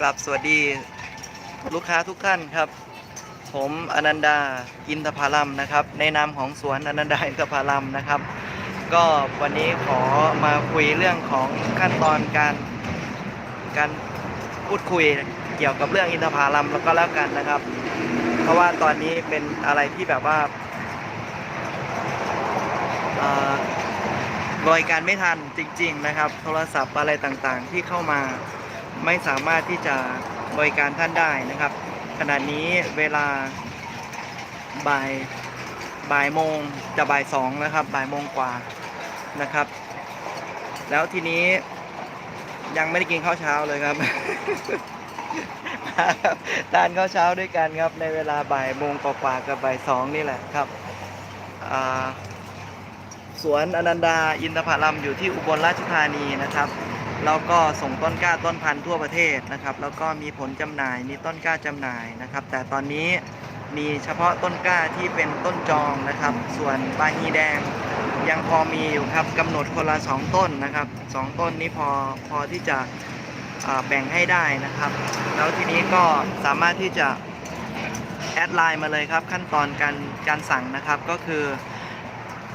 กลับสวัสดีลูกค้าทุกท่านครับ ผมอนันดาอินทพารัมนะครับ ในนามของสวนอนันดาอินทพารัมนะครับ ก็วันนี้ขอมาคุยเรื่องของขั้นตอนการการพูดคุยเกี่ยวกับเรื่องอินทผลัมแล้วก็แล้วกันนะครับ เพราะว่าตอนนี้เป็นอะไรที่แบบว่าเอ่อบริการไม่ทันจริง ๆ นะครับ โทรศัพท์อะไรต่างๆ ที่เข้ามา ไม่สามารถที่จะบริการท่านได้นะครับ ขณะนี้เวลาบ่ายบ่ายโมงจะบ่ายสองนะครับบ่ายโมงกว่านะครับ แล้วทีนี้ยังไม่ได้กินข้าวเช้าเลยครับทานข้าวเช้าด้วยกันครับ ในเวลาบ่ายโมงกว่ากับบ่ายสองนี่แหละครับสวนอนันดาอินทผลัมอยู่ที่อุบลราชธานีนะครับ แล้วก็ส่งต้นกล้าต้นพันธุ์ทั่วประเทศนะครับ แล้วก็มีผลจำหน่ายมีต้นกล้าจำหน่ายนะครับ แต่ตอนนี้มีเฉพาะต้นกล้าที่เป็นต้นจองนะครับ ส่วนบาฮีแดงยังพอมีอยู่ครับกำหนดคนละสองต้นนะครับสองต้นนี้พอพอที่จะแบ่งให้ได้นะครับ แล้วทีนี้ก็สามารถที่จะแอดไลน์มาเลยครับ ขั้นตอนการการสั่งนะครับก็คือ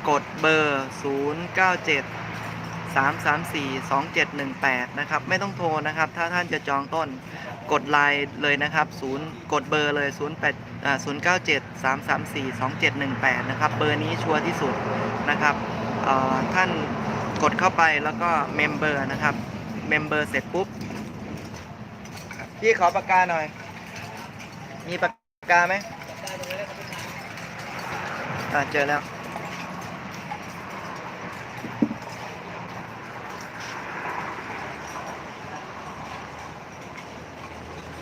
กดเบอร์ 097 334 2718 นะครับ ไม่ต้องโทรนะครับ ถ้าท่านจะจองต้นกดไลน์เลยนะครับ0กดเบอร์เลย08อ่า097 334 2718 นะครับ เบอร์นี้ชัวร์ที่สุดนะครับท่านกดเข้าไปแล้วก็เมมเบอร์นะครับเมมเบอร์เสร็จปุ๊บพี่ขอปากกาหน่อย มีปากกาไหมอ่าเจอแล้ว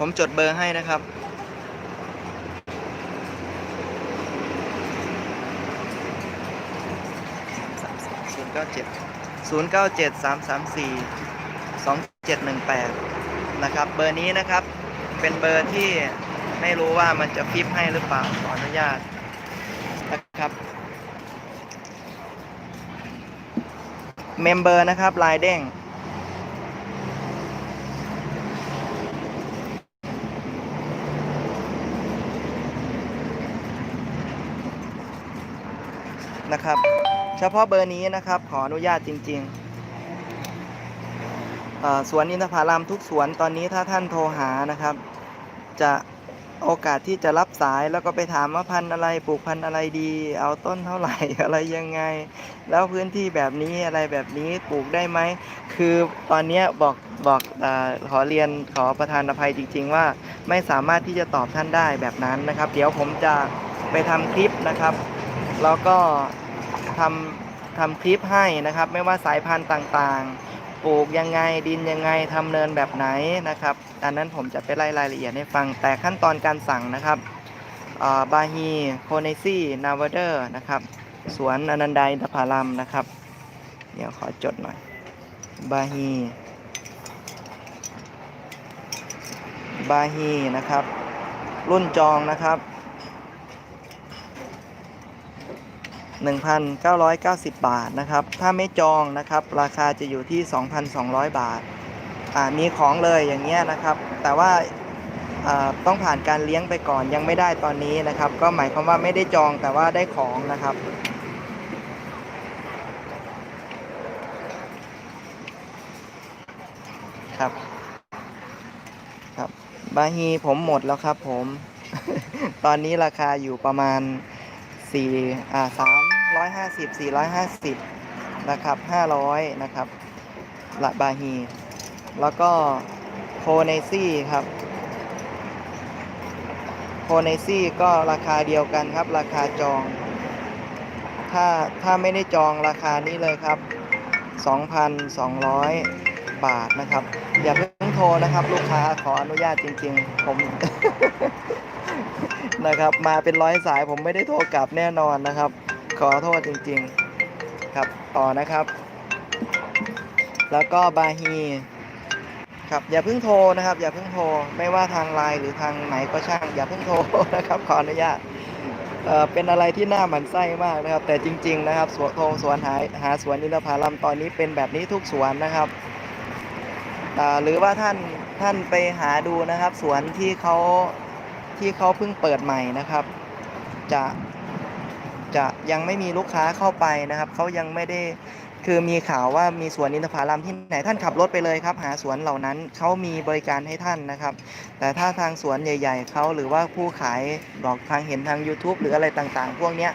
ผมจดเบอร์ให้นะครับ ศูนย์เก้าเจ็ดศูนย์เก้าเจ็ดสามสามสี่สองเจ็ดหนึ่งแปดนะครับ เบอร์นี้นะครับ เป็นเบอร์ที่ไม่รู้ว่ามันจะฟิปให้หรือเปล่า ขออนุญาตนะครับเมมเบอร์นะครับลายเด้ง นะครับ เฉพาะเบอร์นี้นะครับ ขออนุญาตจริงๆสวนอินทผลัมทุกสวนตอนนี้ถ้าท่านโทรหานะครับ จะโอกาสที่จะรับสายแล้วก็ไปถามว่าพันธุ์อะไรปลูกพันธุ์อะไรดี เอาต้นเท่าไหร่อะไรยังไง แล้วพื้นที่แบบนี้อะไรแบบนี้ปลูกได้ไหม คือตอนนี้บอกบอกอขอเรียนขอประธานอภัยจริง ๆ ว่าไม่สามารถที่จะตอบท่านได้แบบนั้นนะครับ เดี๋ยวผมจะไปทำคลิปนะครับ แล้วก็ ทำทำคลิปให้นะครับ ไม่ว่าสายพันธุ์ต่างๆ ปลูกยังไงดินยังไงทำเนินแบบไหนนะครับ อันนั้นผมจะไปไล่รายละเอียดให้ฟังแต่ขั้นตอนการสั่งนะครับบาฮีโคเนซี่นาวเดอร์นะครับสวนอนันดาอินทผลัมนะครับ เดี๋ยวขอจดหน่อยบาฮีบาฮีนะครับ รุ่นจองนะครับ 1,990 บาทนะครับ ถ้าไม่จองนะครับ ราคาจะอยู่ที่ 2,200 บาท อ่า มีของเลยอย่างเงี้ยนะครับ แต่ว่าอ่าต้องผ่านการเลี้ยงไปก่อนยังไม่ได้ตอนนี้นะครับ ก็หมายความว่าไม่ได้จองแต่ว่าได้ของนะครับ ครับครับบาฮีผมหมดแล้วครับผม ตอนนี้ราคาอยู่ประมาณสี่อ่าสาม ร้อยห้าสิบสี่ร้อยห้าสิบนะครับห้าร้อยนะครับละบาฮี แล้วก็โคเนซี่ครับโคเนซี่ก็ราคาเดียวกันครับ ราคาจอง ถ้าถ้าไม่ได้จองราคานี้เลยครับ 2,200 บาทนะครับ อย่าเพิ่งโทรนะครับ ลูกค้าขออนุญาตจริง ๆ ผมนะครับ มาเป็นร้อยสายผมไม่ได้โทรกลับแน่นอนนะครับ ขอโทษจริงๆครับต่อนะครับ แล้วก็บาฮีครับอย่าเพิ่งโทรนะครับ อย่าเพิ่งโทรไม่ว่าทางไลน์หรือทางไหนก็ช่าง อย่าเพิ่งโทรนะครับขออนุญาตเอ่อเป็นอะไรที่น่าหมันไส้มากนะครับ แต่จริง ๆ นะครับสวนโทรสวนหาหาสวนอินทผลัมตอนนี้เป็นแบบนี้ทุกสวนนะครับหรือว่าท่านท่านไปหาดูนะครับ สวนที่เขาที่เขาเพิ่งเปิดใหม่นะครับ จะ จะยังไม่มีลูกค้าเข้าไปนะครับเขายังไม่ได้คือมีข่าวว่ามีสวนอินทผลัมที่ไหนท่านขับรถไปเลยครับ หาสวนเหล่านั้นเขามีบริการให้ท่านนะครับ แต่ถ้าทางสวนใหญ่ๆเขาหรือว่าผู้ขายบอกทางเห็นทาง YouTube หรืออะไรต่างๆ พวกเนี้ย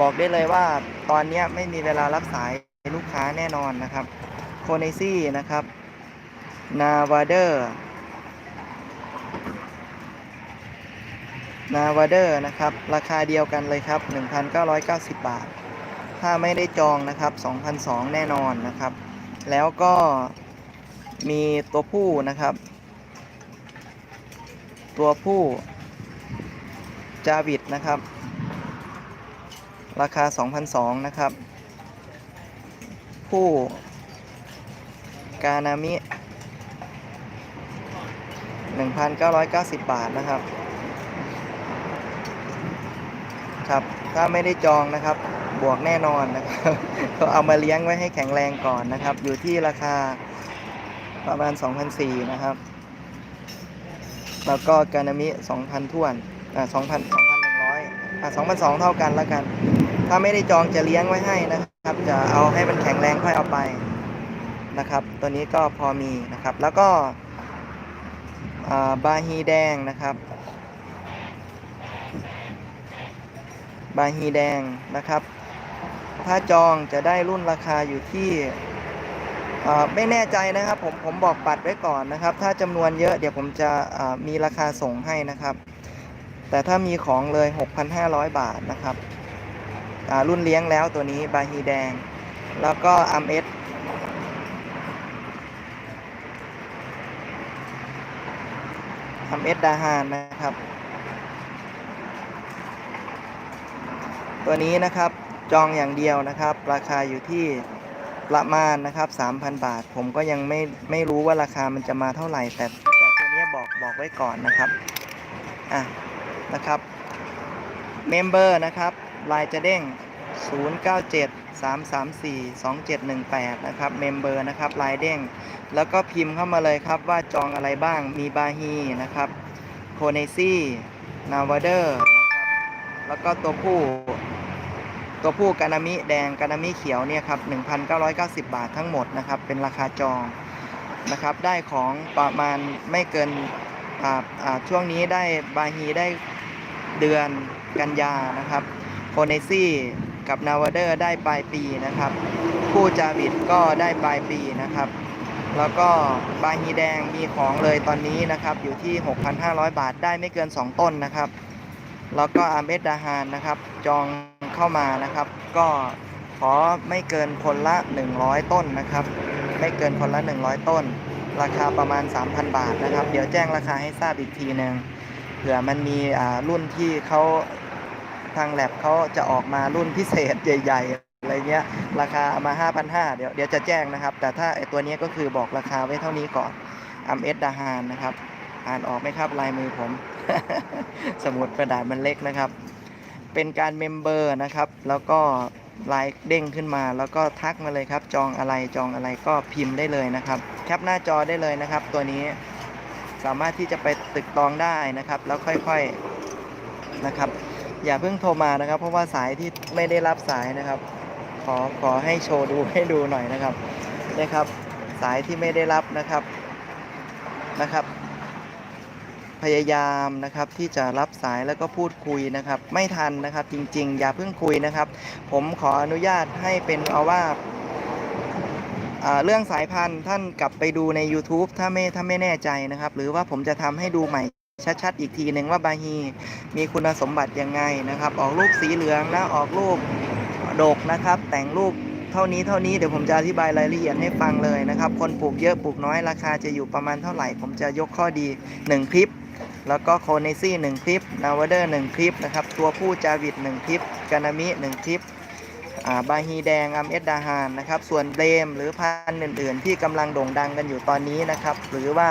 บอกได้เลยว่าตอนนี้ไม่มีเวลารับสายลูกค้าแน่นอนนะครับโคเนซี่นะครับนาวาเดอร์ นาวาเดอร์นะครับ ราคาเดียวกันเลยครับ 1,990 บาท ถ้าไม่ได้จองนะครับ 2,002 แน่นอนนะครับ แล้วก็มีตัวผู้นะครับ ตัวผู้จาวิดนะครับ ราคา 2,002นะครับ ผู้กานามิ 1,990 บาทนะครับ ครับ ถ้าไม่ได้จองนะครับ บวกแน่นอนนะครับก็เอามาเลี้ยงไว้ให้แข็งแรงก่อนนะครับ อยู่ที่ราคาประมาณ2,004นะครับ แล้วก็กานามิ2,000ท้วนอ่า2,000 2,100อ่า2,200 เท่ากันแล้วกัน ถ้าไม่ได้จองจะเลี้ยงไว้ให้นะครับ จะเอาให้มันแข็งแรงค่อยเอาไปนะครับ ตัวนี้ก็พอมีนะครับ แล้วก็บาฮีแดงนะครับ บาฮีแดงนะครับ ถ้าจองจะได้รุ่นราคาอยู่ที่อ่าไม่แน่ใจนะครับ ผมผมบอกปัดไว้ก่อนนะครับ ถ้าจำนวนเยอะเดี๋ยวผมจะอ่ามีราคาส่งให้นะครับ แต่ถ้ามีของเลย 6,500 บาทนะครับอ่ารุ่นเลี้ยงแล้วตัวนี้บาฮีแดง แล้วก็อัมเอสอัมเอสดาฮานนะครับ ตัวนี้นะครับจองอย่างเดียวนะครับ ราคาอยู่ที่ประมาณนะครับ 3,000 บาท ผมก็ยังไม่ไม่รู้ว่าราคามันจะมาเท่าไหร่ แต่แต่ตัวนี้บอกบอกไว้ก่อนนะครับอะนะครับเมมเบอร์นะครับลายจะเด้ง 097 334 2718 นะครับเมมเบอร์นะครับลายเด้ง แล้วก็พิมพ์เข้ามาเลยครับว่าจองอะไรบ้างมีบาฮีนะครับโคเนซี่นาวเดอร์นะครับแล้วก็ตัวผู้ ตัวผู้กานามิแดงกานามิเขียวเนี่ยครับ1,990 บาททั้งหมดนะครับเป็นราคาจองนะครับได้ของประมาณไม่เกินช่วงนี้ได้บาฮีได้เดือนกันยานะครับโคเนซี่กับนาวเดอร์ได้ปลายปีนะครับผู้จาวิดก็ได้ปลายปีนะครับ แล้วก็บาฮีแดงมีของเลยตอนนี้นะครับอยู่ที่ 6,500 บาทได้ไม่เกิน 2 ต้นนะครับ แล้วก็อาเมดดาฮานนะครับ จองเข้ามานะครับ ก็ขอไม่เกินคนละ 100 ต้นนะครับ ไม่เกินคนละ 100 ต้น ราคาประมาณ 3,000 บาทนะครับ เดี๋ยวแจ้งราคาให้ทราบอีกทีหนึ่งเผื่อมันมีอ่ารุ่นที่เขาทางแลบเขาจะออกมารุ่นพิเศษใหญ่ ๆอะไรเงี้ยราคามา 5,500 เดี๋ยวเดี๋ยวจะแจ้งนะครับ แต่ถ้าไอตัวนี้ก็คือบอกราคาไว้เท่านี้ก่อนอัมเอสดาฮานนะครับ อ่านออกไหมครับลายมือผม สมุดกระดาษมันเล็กนะครับ เป็นการเมมเบอร์นะครับ แล้วก็ลายเด้งขึ้นมา แล้วก็ทักมาเลยครับ จองอะไรจองอะไรก็พิมพ์ได้เลยนะครับ แคปหน้าจอได้เลยนะครับ ตัวนี้สามารถที่จะไปตึกตองได้นะครับ แล้วค่อยๆนะครับ อย่าเพิ่งโทรมานะครับ เพราะว่าสายที่ไม่ได้รับสายนะครับ ขอขอให้โชว์ดูให้ดูหน่อยนะครับนะครับ สายที่ไม่ได้รับนะครับนะครับ พยายามนะครับที่จะรับสายแล้วก็พูดคุยนะครับ ไม่ทันนะครับจริง ๆ อย่าเพิ่งคุยนะครับ ผมขออนุญาตให้เป็นเอาว่าเรื่องสายพันธุ์ท่านกลับไปดูใน YouTube ถ้าไม่ถ้าไม่แน่ใจนะครับ หรือว่าผมจะทำให้ดูใหม่ชัดๆอีกทีหนึ่งว่าบาฮีมีคุณสมบัติยังไงนะครับ ออกลูกสีเหลืองนะออกลูกดกนะครับ แต่งลูกเท่านี้เท่านี้เดี๋ยวผมจะอธิบายรายละเอียดให้ฟังเลยนะครับ คนปลูกเยอะปลูกน้อยราคาจะอยู่ประมาณเท่าไหร่ ผมจะยกข้อดี 1 คลิป แล้วก็โคเนซี่หนึ่งคลิป นาวเดอร์หนึ่งคลิปนะครับ ตัวผู้จาวิดหนึ่งคลิป กานามิหนึ่งคลิปบาฮีแดงอัมเอสดาฮานนะครับ ส่วนเบรมหรือพันธุ์อื่น ๆ ที่กำลังโด่งดังกันอยู่ตอนนี้นะครับ หรือว่า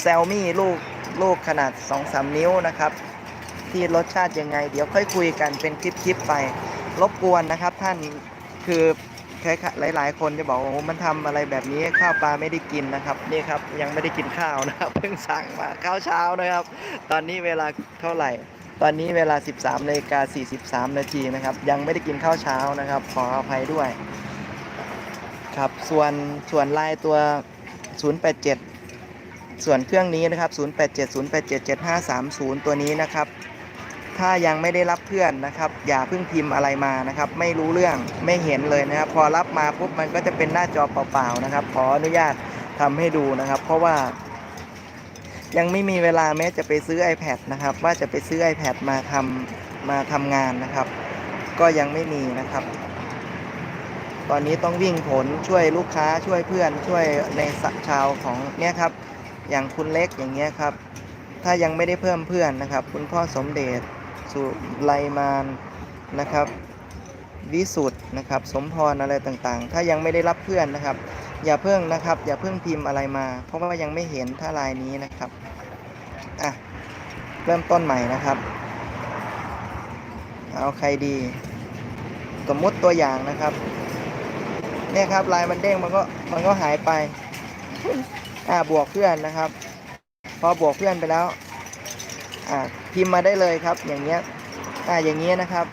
แซลมี่ลูกลูกขนาด 2-3 นิ้วนะครับ ที่รสชาติยังไง เดี๋ยวค่อยคุยกันเป็นคลิป ๆ ไป รบกวนนะครับท่านคือ คล้ายหลาย ๆ คนจะบอกว่าโอ้มันทำอะไรแบบนี้ข้าวปลาไม่ได้กินนะครับนี่ครับยังไม่ได้กินข้าวนะครับเพิ่งสั่งมาข้าวเช้านะครับ ตอนนี้เวลาเท่าไหร่ ตอนนี้เวลา 13นาฬิกา43 นาทีนะครับ ยังไม่ได้กินข้าวเช้านะครับ ขออภัยด้วย ครับส่วนส่วนลายตัว 087 ส่วนเครื่องนี้นะครับ 0870877530 ตัวนี้นะครับ ถ้ายังไม่ได้รับเพื่อนนะครับ อย่าเพิ่งพิมพ์อะไรมานะครับ ไม่รู้เรื่องไม่เห็นเลยนะครับ พอรับมาปุ๊บมันก็จะเป็นหน้าจอเปล่าๆนะครับ ขออนุญาตทำให้ดูนะครับ เพราะว่า ยังไม่มีเวลาแม้จะไปซื้อ iPad นะครับ ว่าจะไปซื้อ iPad มาทำมาทำงานนะครับ ก็ยังไม่มีนะครับ ตอนนี้ต้องวิ่งผลช่วยลูกค้าช่วยเพื่อนช่วยในสะชาวของเนี่ยครับ อย่างคุณเล็กอย่างเงี้ยครับถ้ายังไม่ได้เพิ่มเพื่อนนะครับ คุณพ่อสมเด็จ สุไลมานนะครับ วิสุทธ์นะครับ สมพรอะไรต่างๆ ถ้ายังไม่ได้รับเพื่อนนะครับ อย่าเพิ่งนะครับ อย่าเพิ่งพิมพ์อะไรมา เพราะว่ายังไม่เห็นถ้าลายนี้นะครับอะเริ่มต้นใหม่นะครับ เอาใครดี สมมุติตัวอย่างนะครับเนี่ยครับลายมันเด้งมันก็มันก็หายไป อ่าบวกเพื่อนนะครับ พอบวกเพื่อนไปแล้ว อ่าพิมพ์มาได้เลยครับ อย่างเงี้ยอ่าอย่างเงี้ยนะครับ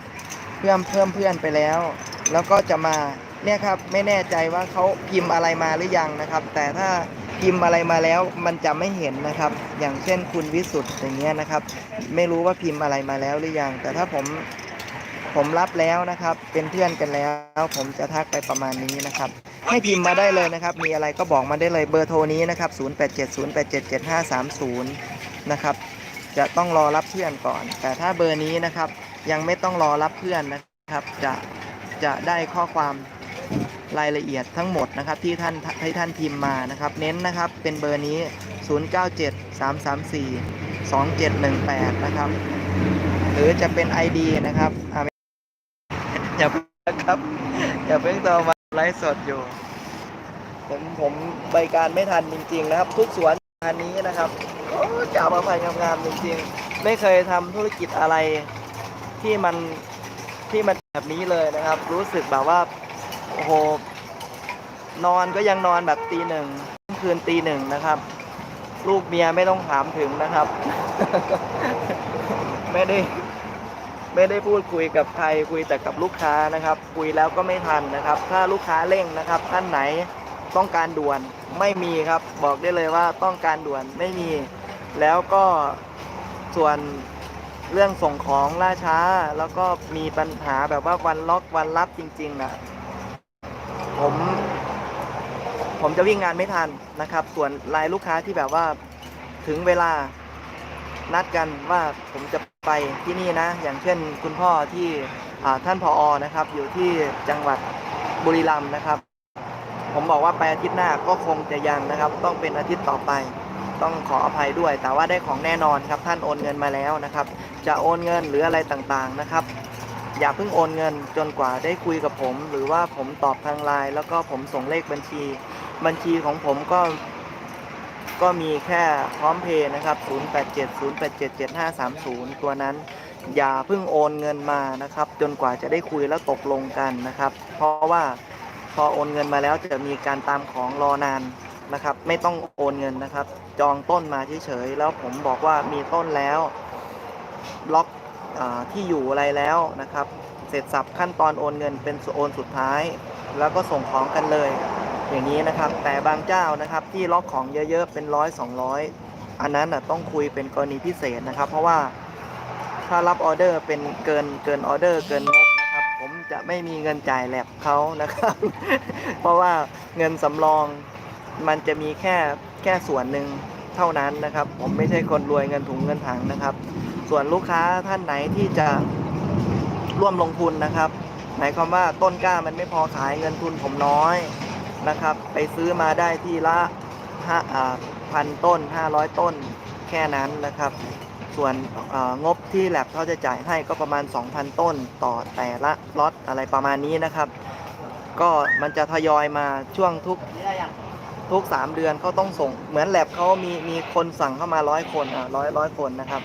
เพิ่มเพิ่มเพื่อนไปแล้ว แล้วก็จะมาเนี่ยครับไม่แน่ใจว่าเขาพิมพ์อะไรมาหรือยังนะครับ แต่ถ้าพิมพ์อะไรมาแล้วมันจะไม่เห็นนะครับ อย่างเช่นคุณวิสุทธ์อย่างเงี้ยนะครับ ไม่รู้ว่าพิมพ์อะไรมาแล้วหรือยัง แต่ถ้าผมผมรับแล้วนะครับ เป็นเพื่อนกันแล้ว ผมจะทักไปประมาณนี้นะครับ ให้พิมพ์มาได้เลยนะครับ มีอะไรก็บอกมาได้เลยเบอร์โทรนี้นะครับ 0870877530 นะครับ จะต้องรอรับเพื่อนก่อน แต่ถ้าเบอร์นี้นะครับยังไม่ต้องรอรับเพื่อนนะครับ จะจะได้ข้อความรายละเอียดทั้งหมดนะครับที่ท่านให้ท่านพิมพ์มานะครับ เน้นนะครับเป็นเบอร์นี้ 0973342718 นะครับหรือจะเป็น ID นะครับอ่าอย่าเพิ่งนะครับอย่าเพิ่งโทรมาไลฟ์สดอยู่ ผมผมบริการไม่ทันจริง ๆ นะครับ ทุกสวนอันนี้นะครับ จะเอามาไฟงามๆจริงๆ ไม่เคยทำธุรกิจอะไรที่มันที่มันแบบนี้เลยนะครับ รู้สึกแบบว่าโอ้โหนอนก็ยังนอนแบบตีหนึ่งคืนตีหนึ่งนะครับ ลูกเมียไม่ต้องถามถึงนะครับ ไม่ได้ไม่ได้พูดคุยกับใครคุยแต่กับลูกค้านะครับ คุยแล้วก็ไม่ทันนะครับ ถ้าลูกค้าเร่งนะครับ ท่านไหนต้องการด่วนไม่มีครับ บอกได้เลยว่าต้องการด่วนไม่มี แล้วก็ส่วนเรื่องส่งของล่าช้า แล้วก็มีปัญหาแบบว่าวันล็อกวันรับจริงๆนะผม ผมจะวิ่งงานไม่ทันนะครับ ส่วนรายลูกค้าที่แบบว่าถึงเวลานัดกันว่าผมจะไปที่นี่นะ อย่างเช่นคุณพ่อที่ท่านผออนะครับ อยู่ที่จังหวัดบุรีรัมย์นะครับ ผมบอกว่าไปอาทิตย์หน้าก็คงจะยังนะครับ ต้องเป็นอาทิตย์ต่อไป ต้องขออภัยด้วย แต่ว่าได้ของแน่นอนครับท่านโอนเงินมาแล้วนะครับ จะโอนเงินหรืออะไรต่างๆนะครับ อย่าเพิ่งโอนเงินจนกว่าได้คุยกับผม หรือว่าผมตอบทางไลน์แล้วก็ผมส่งเลขบัญชี บัญชีของผมก็ก็มีแค่พร้อมเพย์นะครับ 0870877530 ตัวนั้น อย่าเพิ่งโอนเงินมานะครับ จนกว่าจะได้คุยแล้วตกลงกันนะครับ เพราะว่าพอโอนเงินมาแล้วจะมีการตามของรอนาน นะครับ ไม่ต้องโอนเงินนะครับ จองต้นมาเฉยๆแล้วผมบอกว่ามีต้นแล้วล็อกอที่อยู่อะไรแล้วนะครับ เสร็จสับขั้นตอนโอนเงินเป็นโอนสุดท้าย แล้วก็ส่งของกันเลย อย่างนี้นะครับ แต่บางเจ้านะครับที่ล็อกของเยอะๆเป็นร้อยสองร้อยอันนั้นต้องคุยเป็นกรณีพิเศษนะครับ เพราะว่าถ้ารับออเดอร์เป็นเกินเกินออเดอร์เกินงบนะครับ ผมจะไม่มีเงินจ่ายแลบเขานะครับ เพราะว่าเงินสำรอง มันจะมีแค่แค่ส่วนหนึ่งเท่านั้นนะครับ ผมไม่ใช่คนรวยเงินถุงเงินถังนะครับ ส่วนลูกค้าท่านไหนที่จะร่วมลงทุนนะครับหมายความว่าต้นกล้ามันไม่พอขายเงินทุนผมน้อยนะครับ ไปซื้อมาได้ที่ละห้าพันต้น 500 ต้นแค่นั้นนะครับ ส่วนเอ่องบที่แลบเขาจะจ่ายให้ก็ประมาณ 2,000 ต้นต่อแต่ละล็อตอะไรประมาณนี้นะครับ ก็มันจะทยอยมาช่วงทุก ทุก 3 เดือนเขาต้องส่ง เหมือนแลบเขามีมีคนสั่งเข้ามาร้อยคนอะร้อยร้อยคนนะครับ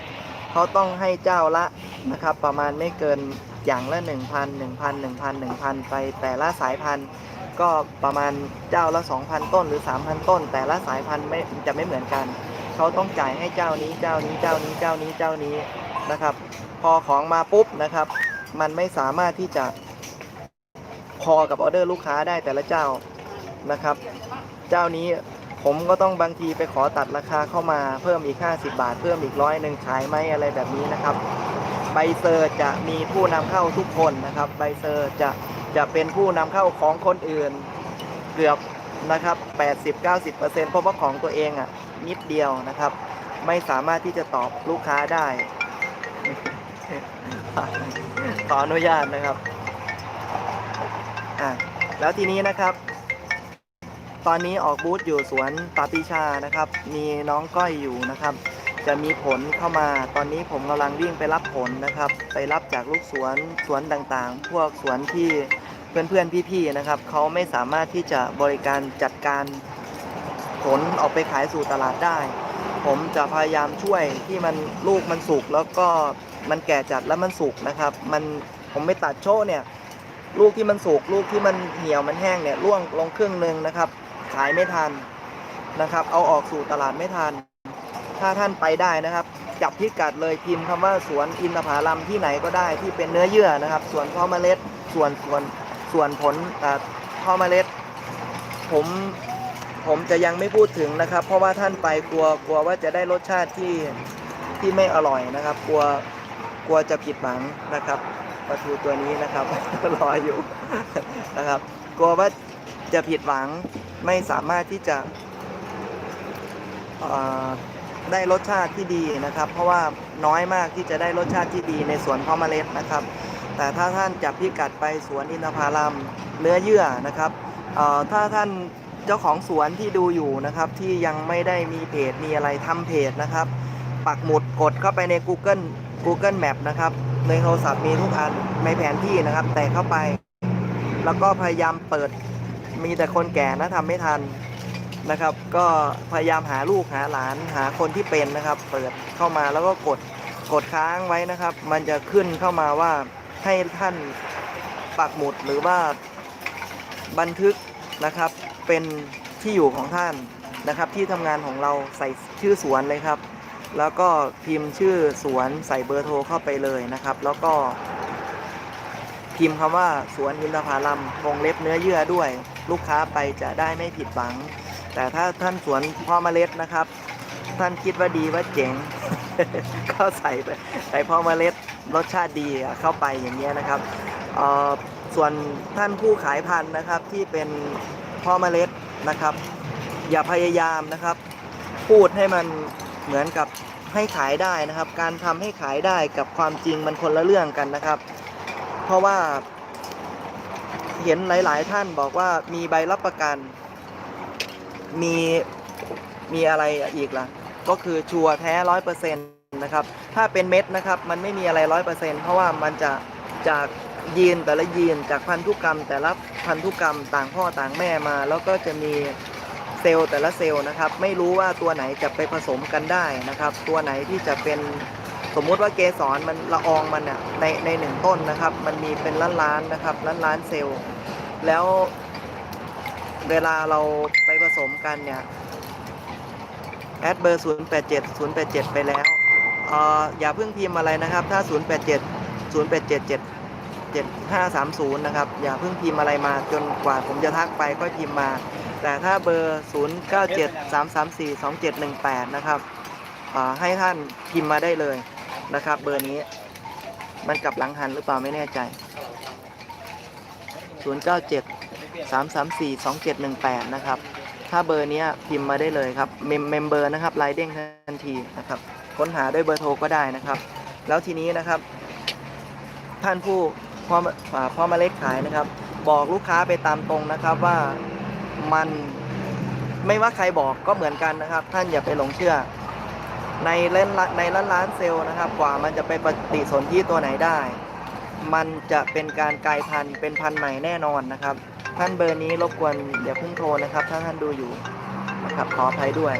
เขาต้องให้เจ้าละนะครับประมาณไม่เกินอย่างละ 1,000 1,000 1,000 1,000 ไปแต่ละสายพันธุ์ก็ประมาณเจ้าละ 2,000 ต้นหรือ 3,000 ต้น แต่ละสายพันธุ์ไม่จะไม่เหมือนกัน เขาต้องจ่ายให้เจ้านี้เจ้านี้เจ้านี้เจ้านี้เจ้านี้นะครับ พอของมาปุ๊บนะครับ มันไม่สามารถที่จะพอกับออเดอร์ลูกค้าได้แต่ละเจ้า นะครับ เจ้านี้ผมก็ต้องบางทีไปขอตัดราคาเข้ามาเพิ่มอีก 50 บาท เพิ่มอีกร้อยหนึ่งขายไหมอะไรแบบนี้นะครับใบเซอร์จะมีผู้นำเข้าทุกคนนะครับใบเซอร์จะจะเป็นผู้นำเข้าของคนอื่นเกือบนะครับ 80-90%เพราะว่าของตัวเองอะนิดเดียวนะครับ ไม่สามารถที่จะตอบลูกค้าได้ขออนุญาตนะครับอะแล้วทีนี้นะครับ ตอนนี้ออกบูธอยู่สวนปาปิชานะครับ มีน้องก้อยอยู่นะครับ จะมีผลเข้ามา ตอนนี้ผมกำลังวิ่งไปรับผลนะครับ ไปรับจากลูกสวนสวนต่างๆ พวกสวนที่เพื่อนๆพี่ๆนะครับเขาไม่สามารถที่จะบริการจัดการผลออกไปขายสู่ตลาดได้ ผมจะพยายามช่วยที่มันลูกมันสุกแล้วก็มันแก่จัดแล้วมันสุกนะครับ มันผมไม่ตัดโชว์เนี่ย ลูกที่มันสุกลูกที่มันเหี่ยวมันแห้งเนี่ยร่วงลงครึ่งหนึ่งนะครับ ขายไม่ทันนะครับ เอาออกสู่ตลาดไม่ทัน ถ้าท่านไปได้นะครับ จับพิกัดเลยพิมพ์คำว่าสวนอินทผลัมที่ไหนก็ได้ที่เป็นเนื้อเยื่อนะครับ ส่วนเพาะเมล็ด ส่วนส่วนส่วนผลอ่าเพาะเมล็ด ผมผมจะยังไม่พูดถึงนะครับ เพราะว่าท่านไปกลัวกลัวว่าจะได้รสชาติที่ที่ไม่อร่อยนะครับ กลัวกลัวจะผิดหวังนะครับปลาทูตัวนี้นะครับรออยู่นะครับ กลัวว่าจะผิดหวัง ไม่สามารถที่จะได้รสชาติที่ดีนะครับ เพราะว่าน้อยมากที่จะได้รสชาติที่ดีในสวนเพาะเมล็ดนะครับ แต่ถ้าท่านจับพิกัดไปสวนอินทผลัมเนื้อเยื่อนะครับถ้าท่านเจ้าของสวนที่ดูอยู่นะครับ ที่ยังไม่ได้มีเพจมีอะไรทำเพจนะครับ ปักหมุดกดเข้าไปใน Google Google Map นะครับในโทรศัพท์มีทุกอันในแผนที่นะครับ แต่เข้าไป แล้วก็พยายามเปิด มีแต่คนแก่นะทำไม่ทันนะครับ ก็พยายามหาลูกหาหลานหาคนที่เป็นนะครับ เปิดเข้ามาแล้วก็กดกดค้างไว้นะครับ มันจะขึ้นเข้ามาว่าให้ท่านปักหมุดหรือว่าบันทึกนะครับ เป็นที่อยู่ของท่านนะครับ ที่ทำงานของเราใส่ชื่อสวนเลยครับ แล้วก็พิมพ์ชื่อสวนใส่เบอร์โทรเข้าไปเลยนะครับ แล้วก็พิมพ์คำว่าสวนอินทผลัมวงเล็บเนื้อเยื่อด้วย ลูกค้าไปจะได้ไม่ผิดหวัง แต่ถ้าท่านสวนพ่อเมล็ดนะครับ ท่านคิดว่าดีว่าเจ๋ง ก็ใส่ไปใส่พ่อเมล็ดรสชาติดีเข้าไปอย่างเงี้ยนะครับส่วนท่านผู้ขายพันธุ์นะครับที่เป็นพ่อเมล็ดนะครับ อย่าพยายามนะครับ พูดให้มันเหมือนกับให้ขายได้นะครับ การทำให้ขายได้กับความจริงมันคนละเรื่องกันนะครับ เพราะว่า เห็นหลาย ๆ ท่านบอกว่ามีใบรับประกัน มีมีอะไรอีกล่ะ ก็คือชัวร์แท้ร้อยเปอร์เซ็นต์นะครับ ถ้าเป็นเม็ดนะครับ มันไม่มีอะไรร้อยเปอร์เซ็นต์เพราะว่ามันจะจากยีนแต่ละยีนจากพันธุกรรม แต่ละพันธุกรรมต่างพ่อต่างแม่มา แล้วก็จะมีเซลล์แต่ละเซลล์นะครับ ไม่รู้ว่าตัวไหนจะไปผสมกันได้นะครับ ตัวไหนที่จะเป็น สมมุติว่าเกสรมันละอองมันอะในในหนึ่งต้นนะครับ มันมีเป็นล้านล้านนะครับล้านล้านเซลล์ แล้วเวลาเราไปผสมกันเนี่ยแอดเบอร์ 087 087 ไปแล้วเอออย่าเพิ่งพิมพ์อะไรนะครับ ถ้า 087 087 7530 นะครับ อย่าเพิ่งพิมพ์อะไรมาจนกว่าผมจะทักไปค่อยพิมพ์มา แต่ถ้าเบอร์ 097 334 2718 นะครับให้ท่านพิมพ์มาได้เลย นะครับ เบอร์นี้ มันกลับหลังหันหรือเปล่าไม่แน่ใจ 097 334 2718 นะครับ ถ้าเบอร์นี้พิมพ์มาได้เลยครับ เมมเมมเบอร์นะครับลายเด้งทันทีนะครับ ค้นหาด้วยเบอร์โทรก็ได้นะครับ แล้วทีนี้นะครับ ท่านผู้พ่ออ่าพ่อมาเล็กขายนะครับ บอกลูกค้าไปตามตรงนะครับว่ามันไม่ว่าใครบอกก็เหมือนกันนะครับ ท่านอย่าไปหลงเชื่อ ในเล่นในล้านล้านเซลล์นะครับ กว่ามันจะไปปฏิสนธิตัวไหนได้ มันจะเป็นการกลายพันธุ์เป็นพันธุ์ใหม่แน่นอนนะครับ ท่านเบอร์นี้รบกวนอย่าเพิ่งโทรนะครับ ถ้าท่านดูอยู่นะครับขออภัยด้วย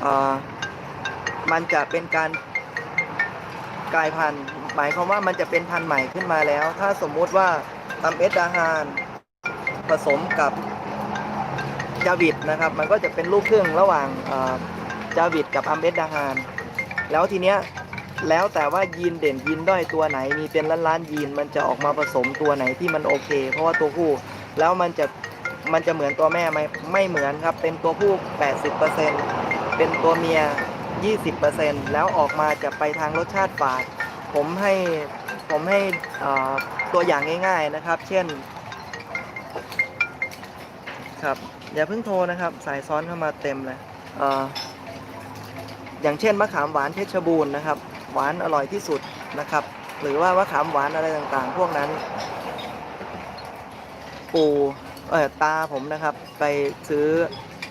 เอ่อมันจะเป็นการกลายพันธุ์หมายความว่ามันจะเป็นพันธุ์ใหม่ขึ้นมาแล้ว ถ้าสมมุติว่าตำเอสดาฮานผสมกับจาวิดนะครับ มันก็จะเป็นลูกครึ่งระหว่าง เอ่อจาวิดกับอัมเบสดาฮานแล้วทีเนี้ยแล้วแต่ว่ายีนเด่นยีนด้อยตัวไหนมีเป็นล้านล้านยีนมันจะออกมาผสมตัวไหนที่มันโอเค เพราะว่าตัวผู้แล้วมันจะมันจะเหมือนตัวแม่ไหมไม่เหมือนครับ เป็นตัวผู้ 80%เป็นตัวเมีย 20%แล้วออกมาจะไปทางรสชาติฝาด ผมให้ผมให้ตัวอย่างง่าย ๆนะครับ เช่น ครับ อย่าเพิ่งโทรนะครับ สายซ้อนเข้ามาเต็มเลยเอย่างเช่นมะขามหวานเพชรบูรณ์นะครับ หวานอร่อยที่สุดนะครับ หรือว่ามะขามหวานอะไรต่างๆ พวกนั้น ปู่เออตาผมนะครับ ไปซื้อ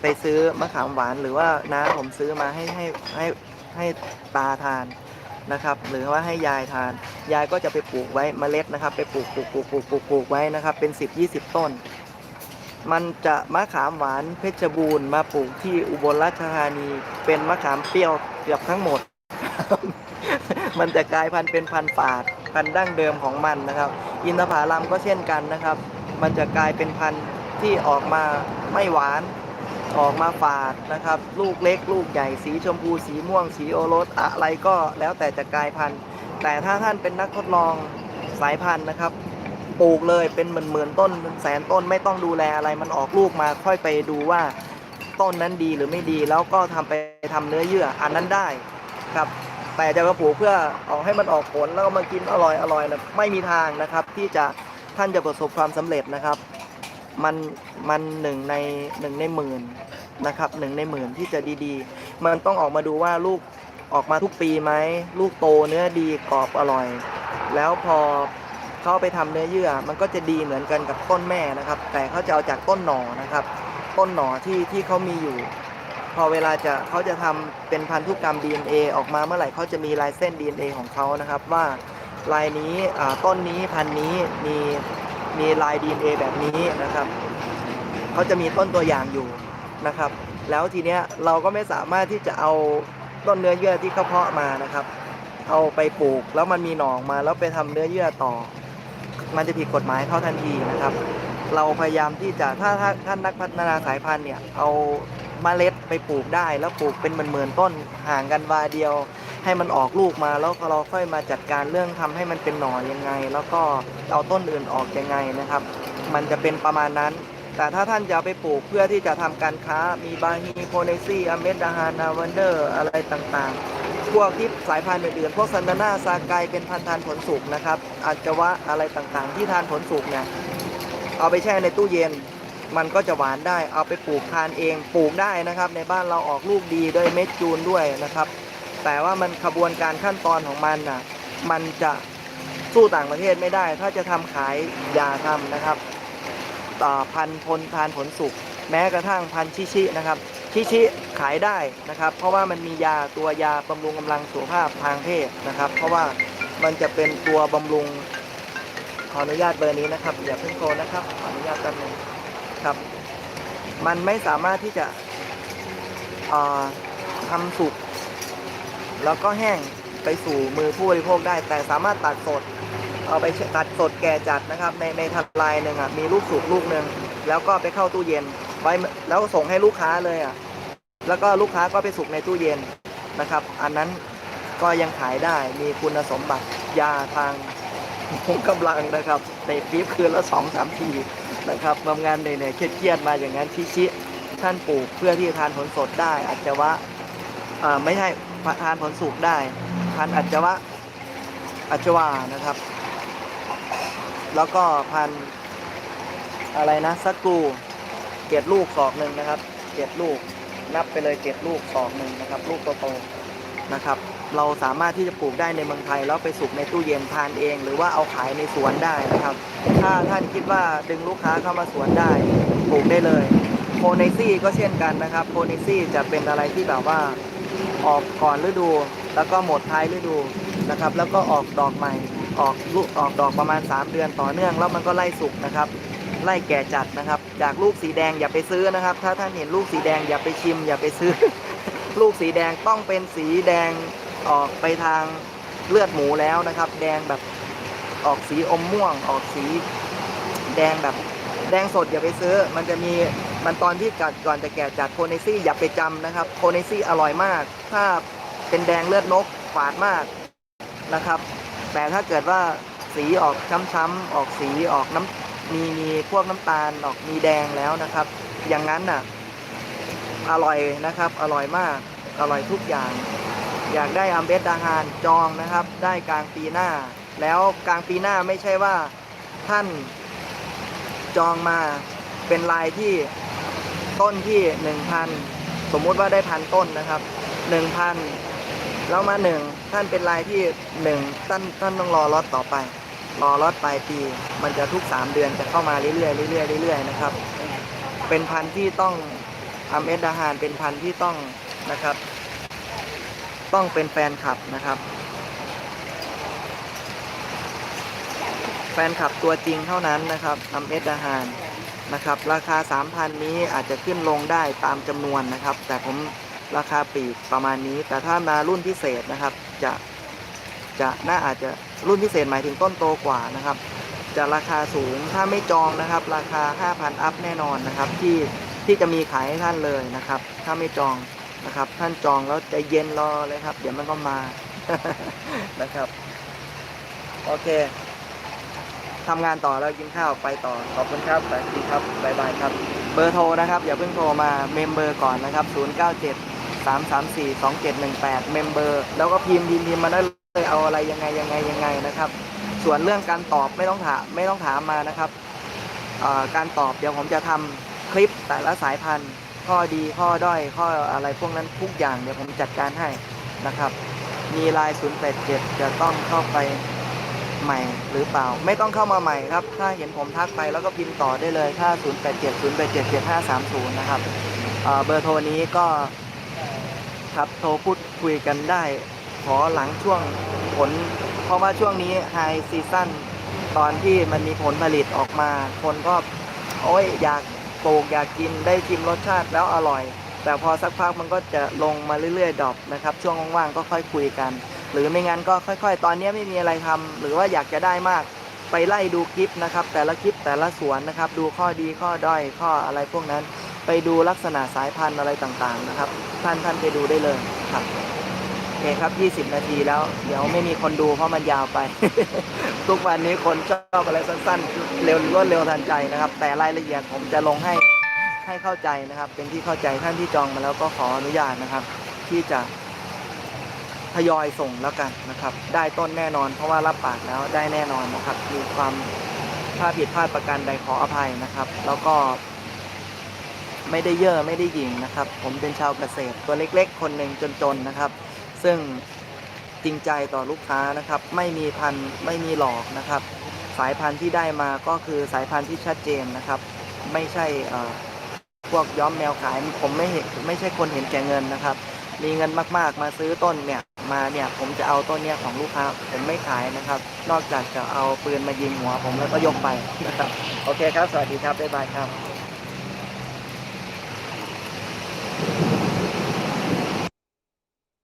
ไปซื้อมะขามหวาน หรือว่าน้าผมซื้อมาให้ให้ให้ให้ตาทานนะครับ หรือว่าให้ยายทาน ยายก็จะไปปลูกไว้เมล็ดนะครับ ไปปลูกปลูกปลูกปลูกปลูกปลูกไว้นะครับ เป็น 10 20 ต้น มันจะมะขามหวานเพชรบูรณ์มาปลูกที่อุบลราชธานี เป็นมะขามเปรี้ยวเกือบทั้งหมด มันจะกลายพันธุ์เป็นพันธุ์ฝาด พันธุ์ดั้งเดิมของมันนะครับ อินทผลัมก็เช่นกันนะครับ มันจะกลายเป็นพันธุ์ที่ออกมาไม่หวานออกมาฝาดนะครับ ลูกเล็ก ลูกใหญ่สีชมพู สีม่วง สีโอรสอะไรก็แล้วแต่จะกลายพันธุ์ แต่ถ้าท่านเป็นนักทดลองสายพันธุ์นะครับ ปลูกเลยเป็นหมื่นหมื่นๆต้นเป็นแสนต้นไม่ต้องดูแลอะไรมันออกลูกมาค่อยไปดูว่าต้นนั้นดีหรือไม่ดีแล้วก็ทำไปทำเนื้อเยื่ออันนั้นได้ครับแต่จะมาปลูกเพื่อเอาให้มันออกผลแล้วก็มากินอร่อยอร่อยนะไม่มีทางนะครับ ที่จะท่านจะประสบความสำเร็จนะครับ มันมันหนึ่งในหนึ่งในหมื่นนะครับหนึ่งในหมื่นที่จะดีๆ มันต้องออกมาดูว่าลูกออกมาทุกปีไหมลูกโตเนื้อดีกรอบอร่อย แล้วพอ เขาไปทำเนื้อเยื่อ มันก็จะดีเหมือนกันกับต้นแม่นะครับ แต่เขาจะเอาจากต้นหนอนะครับ ต้นหนอที่ที่เขามีอยู่ พอเวลาจะเขาจะทำเป็นพันธุกรรม DNA ออกมาเมื่อไหร่เขาจะมีลายเส้น DNA ของเขานะครับ ว่าลายนี้ต้นนี้พันธุ์นี้มีมีลาย DNA แบบนี้นะครับเขาจะมีต้นตัวอย่างอยู่นะครับ แล้วทีเนี้ยเราก็ไม่สามารถที่จะเอาต้นเนื้อเยื่อที่เขาเพาะมานะครับ เอาไปปลูกแล้วมันมีหนอออกมาแล้วไปทำเนื้อเยื่อต่อ มันจะผิดกฎหมายเข้าทันทีนะครับ เราพยายามที่จะถ้าถ้าท่านนักพัฒนาสายพันธุ์เนี่ยเอาเมล็ดไปปลูกได้แล้วปลูกเป็นหมื่นๆต้นห่างกันวาเดียว ให้มันออกลูกมาแล้วเราค่อยมาจัดการเรื่องทำให้มันเป็นหน่อยังไง แล้วก็เอาต้นอื่นออกยังไงนะครับ มันจะเป็นประมาณนั้น แต่ถ้าท่านจะไปปลูกเพื่อที่จะทำการค้ามีบาฮีโพเนซีอเมดดาฮานาวันเดอร์อะไรต่างๆ พวกที่สายพันธุ์อื่นๆพวกซันดาน่าซาไกเป็นพันธุ์ทานผลสุกนะครับอาจจะวะอะไรต่างๆ ที่ทานผลสุกเนี่ยเอาไปแช่ในตู้เย็น มันก็จะหวานได้ เอาไปปลูกทานเองปลูกได้นะครับ ในบ้านเราออกลูกดีด้วยเม็ดจูนด้วยนะครับ แต่ว่ามันขบวนการขั้นตอนของมันน่ะมันจะสู้ต่างประเทศไม่ได้ ถ้าจะทำขายอย่าทำนะครับต่อพันธุ์พลทานผลสุกแม้กระทั่งพันธุ์ชิชินะครับ ชิชิขายได้นะครับ เพราะว่ามันมียาตัวยาบำรุงกำลังสุขภาพทางเพศนะครับ เพราะว่ามันจะเป็นตัวบำรุงขออนุญาตเบอร์นี้นะครับอย่าเพิ่งโทรนะครับขออนุญาตแป๊บนึงครับ มันไม่สามารถที่จะทำสุกแล้วก็แห้งไปสู่มือผู้บริโภคได้ แต่สามารถตัดสด เอาไปตัดสดแก่จัดนะครับ ในในทลายหนึ่งอะมีลูกสุกลูกหนึ่งแล้วก็ไปเข้าตู้เย็น ไว้แล้วส่งให้ลูกค้าเลยอะ แล้วก็ลูกค้าก็ไปสุกในตู้เย็นนะครับ อันนั้นก็ยังขายได้มีคุณสมบัติยาทางผมกำลังนะครับในปี๊บคืนละสองสามทีนะครับทำงานเหนื่อยๆเครียดๆมาอย่างนั้นชิชิท่านปลูกเพื่อที่จะทานผลสดได้อาจจะว่าไม่ใช่ทานผลสุกได้ทานอาจจะว่าอาจจะว่านะครับ แล้วก็พันอะไรนะสักกู เกล็ดลูกศอกหนึ่งนะครับเกล็ดลูกนับไปเลยเกล็ดลูกศอกหนึ่งนะครับ ลูกโตๆนะครับ เราสามารถที่จะปลูกได้ในเมืองไทยแล้วไปสุกในตู้เย็นทานเอง หรือว่าเอาขายในสวนได้นะครับ ถ้าท่านคิดว่าดึงลูกค้าเข้ามาสวนได้ปลูกได้เลยโพเนซี่ก็เช่นกันนะครับโพเนซี่จะเป็นอะไรที่แบบว่าออกก่อนฤดู แล้วก็หมดท้ายฤดูนะครับ แล้วก็ออกดอกใหม่ออกลูกออกดอกประมาณ 3 เดือนต่อเนื่อง แล้วมันก็ไล่สุกนะครับ ไล่แก่จัดนะครับ จากลูกสีแดงอย่าไปซื้อนะครับ ถ้าท่านเห็นลูกสีแดงอย่าไปชิม อย่าไปซื้อ ลูกสีแดงต้องเป็นสีแดงออกไปทางเลือดหมูแล้วนะครับ แดงแบบออกสีอมม่วง ออกสีแดงแบบแดงสดอย่าไปซื้อ มันจะมีมันตอนที่ก่อนก่อนจะแกะจากโคเนซี่อย่าไปจำนะครับ โคเนซี่อร่อยมาก ถ้าเป็นแดงเลือดนกฝาดมากนะครับ แต่ถ้าเกิดว่าสีออกช้ำๆออกสีออกน้ำ มีมีพวกน้ำตาลออกมีแดงแล้วนะครับ อย่างนั้นน่ะอร่อยนะครับ อร่อยมากอร่อยทุกอย่าง อยากได้อัมเบสอาหารจองนะครับ ได้กลางปีหน้า แล้วกลางปีหน้าไม่ใช่ว่าท่านจองมาเป็นลายที่ต้นที่หนึ่งพันสมมุติว่าได้พันต้นนะครับหนึ่งพันแล้วมาหนึ่งท่านเป็นลายที่หนึ่งท่านท่านต้องรอล็อตต่อไป รอล็อตปลายปี มันจะทุกสามเดือนจะเข้ามาเรื่อยๆเรื่อยๆเรื่อยๆนะครับ เป็นพันธุ์ที่ต้องอัมเอสอาหารเป็นพันธุ์ที่ต้องนะครับ ต้องเป็นแฟนคลับนะครับ แฟนคลับตัวจริงเท่านั้นนะครับอัมเอสอาหารนะครับ ราคา 3,000 นี้อาจจะขึ้นลงได้ตามจำนวนนะครับ แต่ผมราคาปีกประมาณนี้ แต่ถ้ามารุ่นพิเศษนะครับ จะจะน่าอาจจะ รุ่นพิเศษหมายถึงต้นโตกว่านะครับ จะราคาสูงถ้าไม่จองนะครับ ราคา 5,000 อัพแน่นอนนะครับ ที่ที่จะมีขายให้ท่านเลยนะครับ ถ้าไม่จองนะครับ ท่านจองแล้วใจเย็นรอเลยครับ เดี๋ยวมันก็มานะครับโอเคทำงานต่อแล้วกินข้าวไปต่อขอบคุณครับสวัสดีครับบ๊ายบายครับ เบอร์โทรนะครับ อย่าเพิ่งโทรมาเมมเบอร์ก่อนนะครับ 097 334 2718 เมมเบอร์ แล้วก็พิมพ์พิมพ์มาได้ยเอาอะไรยังไงยังไงยังไงนะครับ ส่วนเรื่องการตอบไม่ต้องถามไม่ต้องถามมานะครับการตอบเดี๋ยวผมจะทำคลิปแต่ละสายพันธุ์ ข้อดีข้อด้อยข้ออะไรพวกนั้นทุกอย่างเดี๋ยวผมจัดการให้นะครับ มีลาย 087 จะต้องเข้าไปใหม่หรือเปล่า ไม่ต้องเข้ามาใหม่ครับ ถ้าเห็นผมทักไปแล้วก็พิมพ์ต่อได้เลย ถ้า 087 087 7530 นะครับเเบอร์โทรนี้ก็ครับโทรพูดคุยกันได้ ขอหลังช่วงผล เพราะว่าช่วงนี้ไฮซีซั่นตอนที่มันมีผลผลิตออกมา คนก็โอ้ยอยากปลูกอยากกินได้ชิมรสชาติแล้วอร่อย แต่พอสักพักมันก็จะลงมาเรื่อยๆดรอปนะครับ ช่วงว่างๆก็ค่อยคุยกัน หรือไม่งั้นก็ค่อย ๆ ตอนนี้ไม่มีอะไรทำหรือว่าอยากจะได้มากไปไล่ดูคลิปนะครับ แต่ละคลิปแต่ละสวนนะครับ ดูข้อดีข้อด้อยข้ออะไรพวกนั้น ไปดูลักษณะสายพันธุ์อะไรต่างๆนะครับ ท่านท่านไปดูได้เลยครับ คครับ 20 นาทีแล้ว เดี๋ยวไม่มีคนดูเพราะมันยาวไป ทุกวันนี้คนชอบอะไรสั้นๆ เร็วรวดเร็วทันใจนะครับ แต่รายละเอียดผมจะลงให้ให้เข้าใจนะครับ เป็นที่เข้าใจท่านที่จองมาแล้วก็ขออนุญาตนะครับ ที่จะทยอยส่งแล้วกันนะครับ ได้ต้นแน่นอน เพราะว่ารับปากแล้วได้แน่นอนนะครับ มีความถ้าผิดพลาดประการใดขออภัยนะครับ แล้วก็ ไม่ได้เย่อไม่ได้หยิ่งนะครับ ผมเป็นชาวเกษตรตัวเล็ก ๆ คนหนึ่งจนๆนะครับ ซึ่งจริงใจต่อลูกค้านะครับ ไม่มีพันธุ์ไม่มีหลอกนะครับ สายพันธุ์ที่ได้มาก็คือสายพันธุ์ที่ชัดเจนนะครับ ไม่ใช่พวกย้อมแมวขายผมไม่เห็นไม่ใช่คนเห็นแก่เงินนะครับ มีเงินมากๆ มาซื้อต้นเนี่ยมาเนี่ยผมจะเอาต้นเนี้ยของลูกค้าผมไม่ขายนะครับ นอกจากจะเอาปืนมายิงหัวผมแล้วก็ยกไปนะครับ โอเคครับ สวัสดีครับบ๊ายบายครับ